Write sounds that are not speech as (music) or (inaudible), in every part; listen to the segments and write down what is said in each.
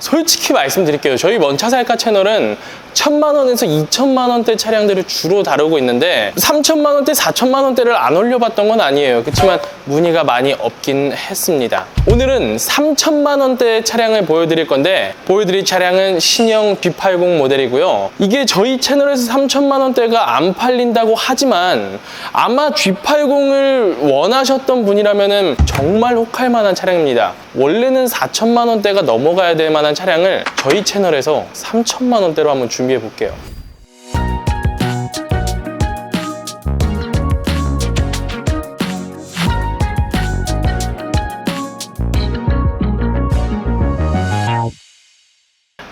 솔직히 말씀드릴게요. 저희 먼차살까 채널은 천만 원에서 2천만 원대 차량들을 주로 다루고 있는데 3천만 원대, 4천만 원대를 안 올려봤던 건 아니에요. 그렇지만 문의가 많이 없긴 했습니다. 오늘은 3천만 원대 차량을 보여드릴 건데 보여드릴 차량은 신형 B80 모델이고요. 이게 저희 채널에서 3천만 원대가 안 팔린다고 하지만 아마 G80을 원하셨던 분이라면 정말 혹할 만한 차량입니다. 원래는 4천만 원대가 넘어가야 될 만한 차량을 저희 채널에서 3천만 원대로 한번 준비해 볼게요.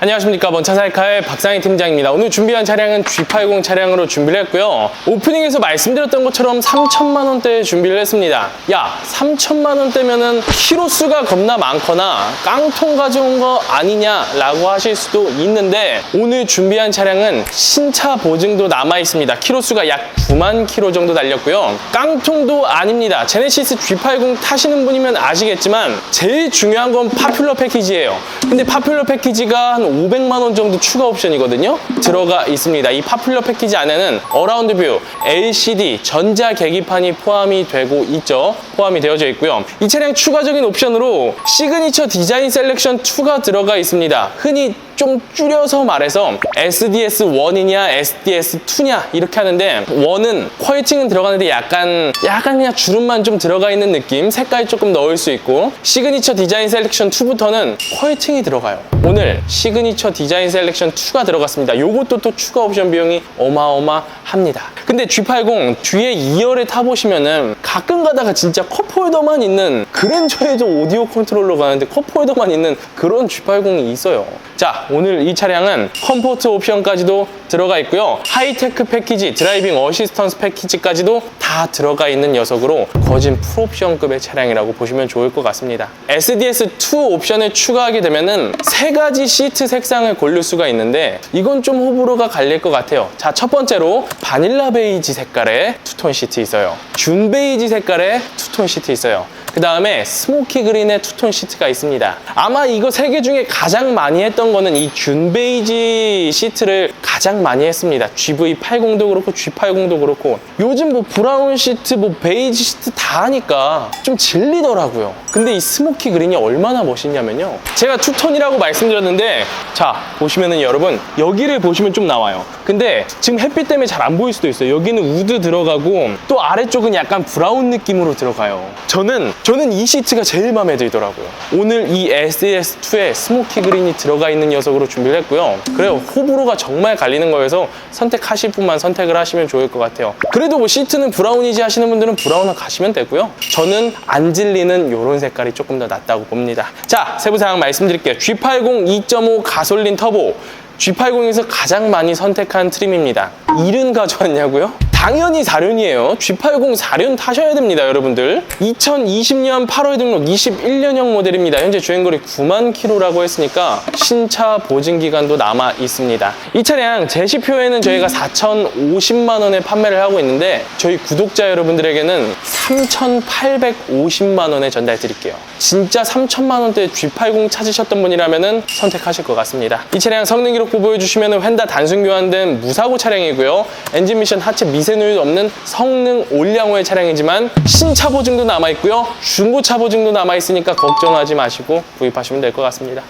안녕하십니까. 먼차살카의 박상희 팀장입니다. 오늘 준비한 차량은 G80 차량으로 준비를 했고요. 오프닝에서 말씀드렸던 것처럼 3천만 원대에 준비를 했습니다. 야 3천만 원대면은 키로수가 겁나 많거나 깡통 가져온 거 아니냐 라고 하실 수도 있는데 오늘 준비한 차량은 신차 보증도 남아 있습니다. 키로수가 약 9만 키로 정도 달렸고요. 깡통도 아닙니다. 제네시스 G80 타시는 분이면 아시겠지만 제일 중요한 건 파퓰러 패키지예요. 근데 파퓰러 패키지가 한 500만 원 정도 추가 옵션이거든요. 들어가 있습니다. 이 파퓰러 패키지 안에는 어라운드 뷰, LCD, 전자 계기판이 포함이 되고 있죠. 포함이 되어져 있고요. 이 차량 추가적인 옵션으로 시그니처 디자인 셀렉션 2가 들어가 있습니다. 흔히 좀 줄여서 말해서 SDS1이냐 SDS2냐 이렇게 하는데 1은 퀄팅은 들어가는데 약간 약간 그냥 주름만 좀 들어가 있는 느낌 색깔 조금 넣을 수 있고 시그니처 디자인 셀렉션 2부터는 퀄팅이 들어가요 오늘 시그니처 디자인 셀렉션 2가 들어갔습니다 요것도 또 추가 옵션 비용이 어마어마합니다 근데 G80 뒤에 2열에 타보시면은 가끔 가다가 진짜 컵홀더만 있는 그랜저에도 오디오 컨트롤러 가는데 컵홀더만 있는 그런 G80이 있어요 자 오늘 이 차량은 컴포트 옵션까지도 들어가 있고요. 하이테크 패키지 드라이빙 어시스턴스 패키지까지도 다 들어가 있는 녀석으로 거진 풀옵션급의 차량이라고 보시면 좋을 것 같습니다. SDS2 옵션을 추가하게 되면은 세 가지 시트 색상을 고를 수가 있는데 이건 좀 호불호가 갈릴 것 같아요. 자 첫 번째로 바닐라 베이지 색깔의 투톤 시트 있어요. 준 베이지 색깔의 투톤 시트 있어요 그 다음에 스모키 그린의 투톤 시트가 있습니다. 아마 이거 세 개 중에 가장 많이 했던 거는 이준 베이지 시트를 가장 많이 했습니다. GV80도 그렇고 G80도 그렇고 요즘 뭐 브라운 시트, 뭐 베이지 시트 다 하니까 좀 질리더라고요. 근데 이 스모키 그린이 얼마나 멋있냐면요. 제가 투톤이라고 말씀드렸는데 자 보시면은 여러분 여기를 보시면 좀 나와요. 근데 지금 햇빛 때문에 잘 안 보일 수도 있어요. 여기는 우드 들어가고 또 아래쪽은 약간 브라운 느낌으로 들어가요. 저는 저는 이 시트가 제일 마음에 들더라고요. 오늘 이 SDS2에 스모키 그린이 들어가 있는 녀석으로 준비를 했고요. 그래요. 호불호가 정말 갈리는 거여서 선택하실 분만 선택을 하시면 좋을 것 같아요. 그래도 뭐 시트는 브라운이지 하시는 분들은 브라운을 가시면 되고요. 저는 안 질리는 이런 색깔이 조금 더 낫다고 봅니다. 자, 세부 사항 말씀드릴게요. G80 2.5 가솔린 터보. G80에서 가장 많이 선택한 트림입니다. 1은 가져왔냐고요? 당연히 4륜이에요. G80 4륜 타셔야 됩니다, 여러분들. 2020년 8월 등록 21년형 모델입니다. 현재 주행거리 9만 킬로라고 했으니까 신차 보증 기간도 남아 있습니다. 이 차량 제시표에는 저희가 4,050만 원에 판매를 하고 있는데 저희 구독자 여러분들에게는 3,850만 원에 전달 드릴게요. 진짜 3천만 원대 G80 찾으셨던 분이라면 선택하실 것 같습니다. 이 차량 성능 기록부 보여주시면 휀다 단순 교환된 무사고 차량이고요. 엔진 미션 하체 미세 누유 없는 성능 올량호의 차량이지만 신차 보증도 남아 있고요. 중고차 보증도 남아 있으니까 걱정하지 마시고 구입하시면 될 것 같습니다.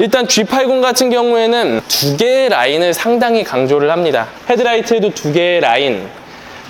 일단 G80 같은 경우에는 두 개의 라인을 상당히 강조를 합니다. 헤드라이트에도 두 개의 라인,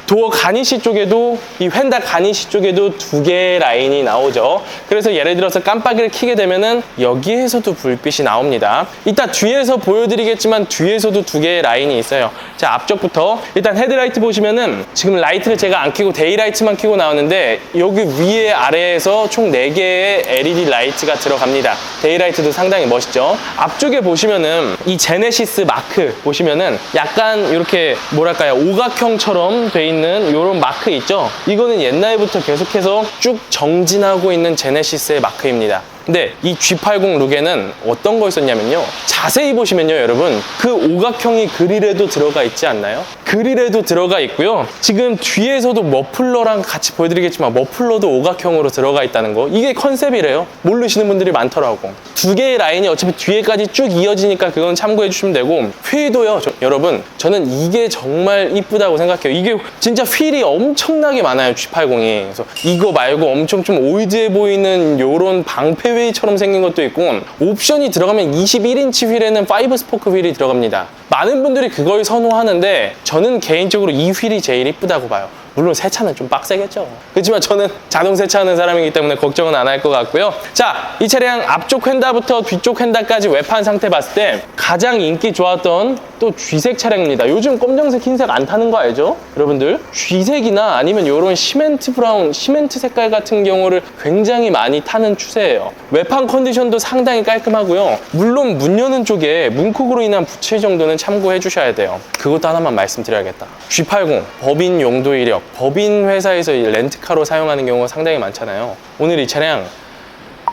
도어 가니시 쪽에도 이 휀다 가니시 쪽에도 두 개의 라인이 나오죠. 그래서 예를 들어서 깜빡이를 켜게 되면은 여기에서도 불빛이 나옵니다. 이따 뒤에서 보여드리겠지만 뒤에서도 두 개의 라인이 있어요. 자 앞쪽부터 일단 헤드라이트 보시면은 지금 라이트를 제가 안 켜고 데이라이트만 켜고 나오는데 여기 위에 아래에서 총 4개의 LED 라이트가 들어갑니다. 데이라이트도 상당히 멋있죠. 앞쪽에 보시면은 이 제네시스 마크 보시면은 약간 이렇게 뭐랄까요 오각형처럼 돼 있는 이런 마크 있죠. 이거는 옛날부터 계속해서 쭉 정진하고 있는 제네시스의 마크입니다. 근데 이 G80 룩에는 어떤 거 있었냐면요. 자세히 보시면요, 여러분. 그 오각형이 그릴에도 들어가 있지 않나요? 그릴에도 들어가 있고요. 지금 뒤에서도 머플러랑 같이 보여드리겠지만 머플러도 오각형으로 들어가 있다는 거. 이게 컨셉이래요. 모르시는 분들이 많더라고. 두 개의 라인이 어차피 뒤에까지 쭉 이어지니까 그건 참고해 주시면 되고 휠도요, 저- 여러분. 저는 이게 정말 이쁘다고 생각해요. 이게 진짜 휠이 엄청나게 많아요, G80이. 그래서 이거 말고 엄청 좀 올드해 보이는 요런 방패 웨이처럼 생긴 것도 있고 옵션이 들어가면 21인치 휠에는 5 스포크 휠이 들어갑니다. 많은 분들이 그걸 선호하는데 저는 개인적으로 이 휠이 제일 이쁘다고 봐요. 물론 세차는 좀 빡세겠죠. 그렇지만 저는 자동 세차하는 사람이기 때문에 걱정은 안 할 것 같고요. 자, 이 차량 앞쪽 휀다부터 뒤쪽 휀다까지 외판 상태 봤을 때 가장 인기 좋았던 또 쥐색 차량입니다. 요즘 검정색, 흰색 안 타는 거 알죠? 여러분들 쥐색이나 아니면 이런 시멘트 브라운, 시멘트 색깔 같은 경우를 굉장히 많이 타는 추세예요. 외판 컨디션도 상당히 깔끔하고요. 물론 문 여는 쪽에 문콕으로 인한 부칠 정도는 참고해 주셔야 돼요. 그것도 하나만 말씀드려야겠다. G80 법인 용도 이력, 법인 회사에서 이 렌트카로 사용하는 경우가 상당히 많잖아요. 오늘 이 차량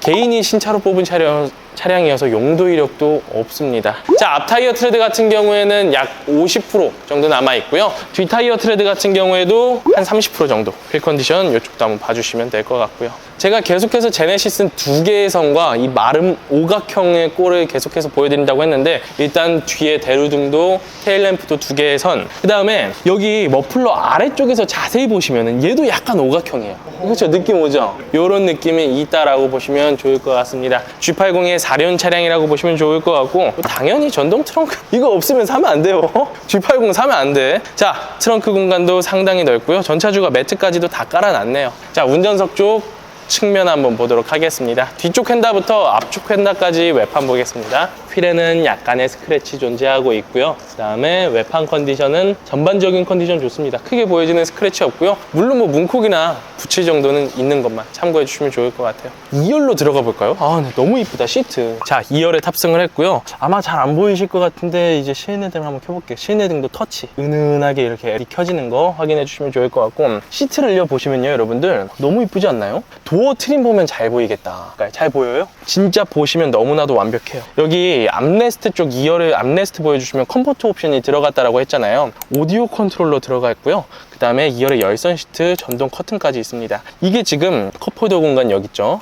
개인이 신차로 뽑은 차량, 차량이어서 용도 이력도 없습니다. 자, 앞 타이어 트레드 같은 경우에는 약 50% 정도 남아 있고요. 뒤 타이어 트레드 같은 경우에도 한 30% 정도. 휠 컨디션 이쪽도 한번 봐주시면 될 것 같고요. 제가 계속해서 제네시스 두 개의 선과 이 마름 오각형의 꼴을 계속해서 보여드린다고 했는데 일단 뒤에 대루등도 테일램프도 두 개의 선. 그 다음에 여기 머플러 아래쪽에서 자세히 보시면은 얘도 약간 오각형이에요. 그렇죠? 느낌 오죠? 이런 느낌이 있다라고 보시면 좋을 것 같습니다. G80의 4륜 차량이라고 보시면 좋을 것 같고 당연히 전동 트렁크 (laughs) 이거 없으면 사면 안 돼요. G80 사면 안 돼. 자, 트렁크 공간도 상당히 넓고요. 전차주가 매트까지도 다 깔아놨네요. 자, 운전석 쪽 측면 한번 보도록 하겠습니다. 뒤쪽 휀다부터 앞쪽 휀다까지 외판 보겠습니다. 휠에는 약간의 스크래치 존재하고 있고요. 그 다음에 외판 컨디션은 전반적인 컨디션 좋습니다. 크게 보여지는 스크래치 없고요. 물론 뭐 문콕이나 붙일 정도는 있는 것만 참고해 주시면 좋을 것 같아요. 2열로 들어가 볼까요? 아, 근데 너무 이쁘다, 시트. 자, 2열에 탑승을 했고요. 아마 잘 안 보이실 것 같은데 이제 실내등을 한번 켜볼게요. 실내등도 터치. 은은하게 이렇게 켜지는 거 확인해 주시면 좋을 것 같고 시트를 려 보시면요, 여러분들 너무 이쁘지 않나요? 도어 트림 보면 잘 보이겠다. 그러니까 잘 보여요? 진짜 보시면 너무나도 완벽해요. 여기 암레스트 쪽 2열에 암레스트 보여주시면 컴포트 옵션이 들어갔다라고 했잖아요. 오디오 컨트롤러 들어가 있고요. 그 다음에 2열에 열선 시트, 전동 커튼까지 있습니다. 이게 지금 컵홀더 공간 여기 있죠.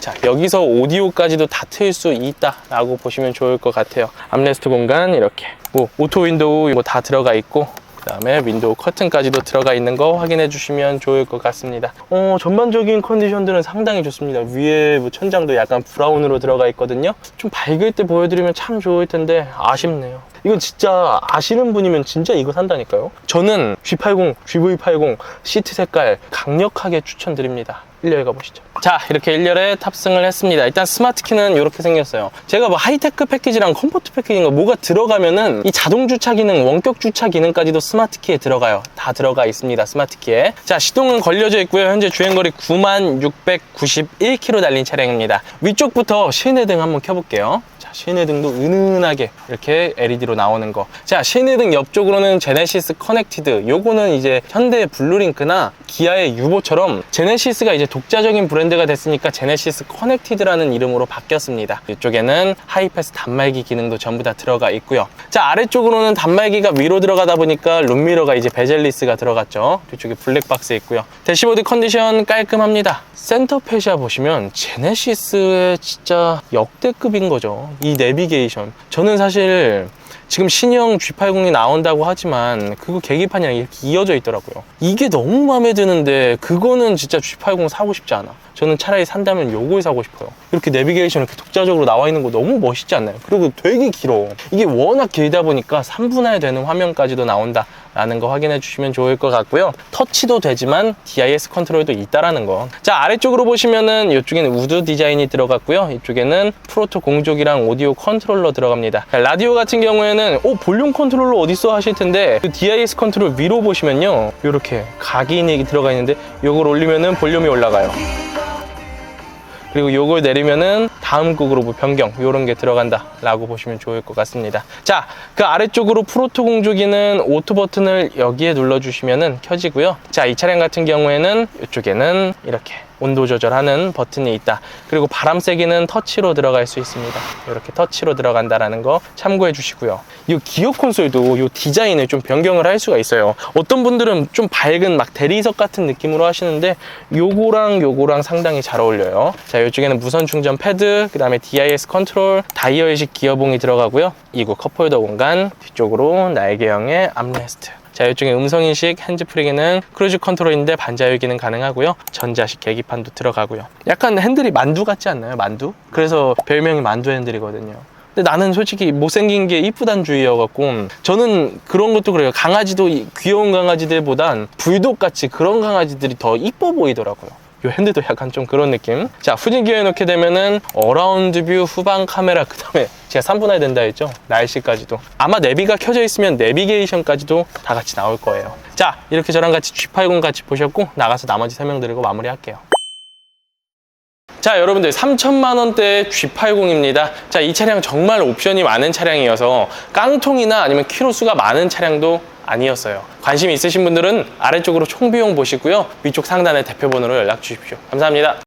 자, 여기서 오디오까지도 다 틀 수 있다 라고 보시면 좋을 것 같아요. 암레스트 공간 이렇게 뭐 오토 윈도우 뭐 다 들어가 있고 그 다음에 윈도우 커튼까지도 들어가 있는 거 확인해 주시면 좋을 것 같습니다. 어, 전반적인 컨디션들은 상당히 좋습니다. 위에 뭐 천장도 약간 브라운으로 들어가 있거든요. 좀 밝을 때 보여드리면 참 좋을 텐데 아쉽네요. 이건 진짜 아시는 분이면 진짜 이거 산다니까요. 저는 G80, GV80 시트 색깔 강력하게 추천드립니다. 1열 가보시죠. 자, 이렇게 1열에 탑승을 했습니다. 일단 스마트 키는 이렇게 생겼어요. 제가 뭐 하이테크 패키지랑 컴포트 패키지인가 뭐가 들어가면은 이 자동 주차 기능, 원격 주차 기능까지도 스마트 키에 들어가요. 다 들어가 있습니다. 스마트 키에. 자, 시동은 걸려져 있고요. 현재 주행거리 9691km 달린 차량입니다. 위쪽부터 실내등 한번 켜볼게요. 자, 실내등도 은은하게 이렇게 LED로 나오는 거. 자, 실내등 옆쪽으로는 제네시스 커넥티드. 요거는 이제 현대의 블루링크나 기아의 유보처럼 제네시스가 이제 독자적인 브랜드가 됐으니까 제네시스 커넥티드라는 이름으로 바뀌었습니다. 이쪽에는 하이패스 단말기 기능도 전부 다 들어가 있고요. 자, 아래쪽으로는 단말기가 위로 들어가다 보니까 룸미러가 이제 베젤리스가 들어갔죠. 뒤쪽에 블랙박스 있고요. 대시보드 컨디션 깔끔합니다. 센터 페시아 보시면 제네시스의 진짜 역대급인 거죠. 이 내비게이션. 저는 사실 지금 신형 G80이 나온다고 하지만 그거 계기판이랑 이렇게 이어져 있더라고요. 이게 너무 마음에 드는데 그거는 진짜 G80 사고 싶지 않아. 저는 차라리 산다면 요걸 사고 싶어요. 이렇게 내비게이션 이렇게 독자적으로 나와 있는 거 너무 멋있지 않나요? 그리고 되게 길어. 이게 워낙 길다 보니까 3분할 되는 화면까지도 나온다. 라는 거 확인해 주시면 좋을 것 같고요. 터치도 되지만 DIS 컨트롤도 있다라는 거. 자, 아래쪽으로 보시면은 이쪽에는 우드 디자인이 들어갔고요. 이쪽에는 프로토 공조기랑 오디오 컨트롤러 들어갑니다. 자, 라디오 같은 경우에는 오 볼륨 컨트롤러 어딨어 하실 텐데 그 DIS 컨트롤 위로 보시면요. 이렇게 각인이 들어가 있는데 이걸 올리면은 볼륨이 올라가요. 그리고 요걸 내리면은 다음 곡으로 뭐 변경 요런 게 들어간다 라고 보시면 좋을 것 같습니다. 자 그 아래쪽으로 프로토 공조기는 오토 버튼을 여기에 눌러 주시면은 켜지고요. 자 이 차량 같은 경우에는 이쪽에는 이렇게 온도 조절하는 버튼이 있다. 그리고 바람 세기는 터치로 들어갈 수 있습니다. 이렇게 터치로 들어간다라는 거 참고해 주시고요. 이 기어 콘솔도 이 디자인을 좀 변경을 할 수가 있어요. 어떤 분들은 좀 밝은 막 대리석 같은 느낌으로 하시는데 요거랑 요거랑 상당히 잘 어울려요. 자, 이쪽에는 무선 충전 패드, 그 다음에 DIS 컨트롤, 다이얼식 기어봉이 들어가고요. 이구 컵홀더 공간, 뒤쪽으로 날개형의 암레스트. 자, 이쪽에 음성인식 핸즈프리기는 크루즈 컨트롤인데 반자율기는 가능하고요. 전자식 계기판도 들어가고요. 약간 핸들이 만두 같지 않나요? 만두? 그래서 별명이 만두 핸들이거든요. 근데 나는 솔직히 못생긴 게 이쁘단 주의여갖고 저는 그런 것도 그래요. 강아지도 이- 귀여운 강아지들보단 불독 같이 그런 강아지들이 더 이뻐 보이더라고요. 이 핸드도 약간 좀 그런 느낌. 자, 후진 기어에 놓게 되면은 어라운드 뷰 후방 카메라 그 다음에 제가 3분할 된다 했죠. 날씨까지도. 아마 내비가 켜져 있으면 내비게이션까지도 다 같이 나올 거예요. 자, 이렇게 저랑 같이 G80 같이 보셨고 나가서 나머지 설명드리고 마무리할게요. 자 여러분들 3천만 원대 G80입니다 자 이 차량 정말 옵션이 많은 차량이어서 깡통이나 아니면 키로수가 많은 차량도 아니었어요. 관심 있으신 분들은 아래쪽으로 총비용 보시고요. 위쪽 상단에 대표번호로 연락 주십시오. 감사합니다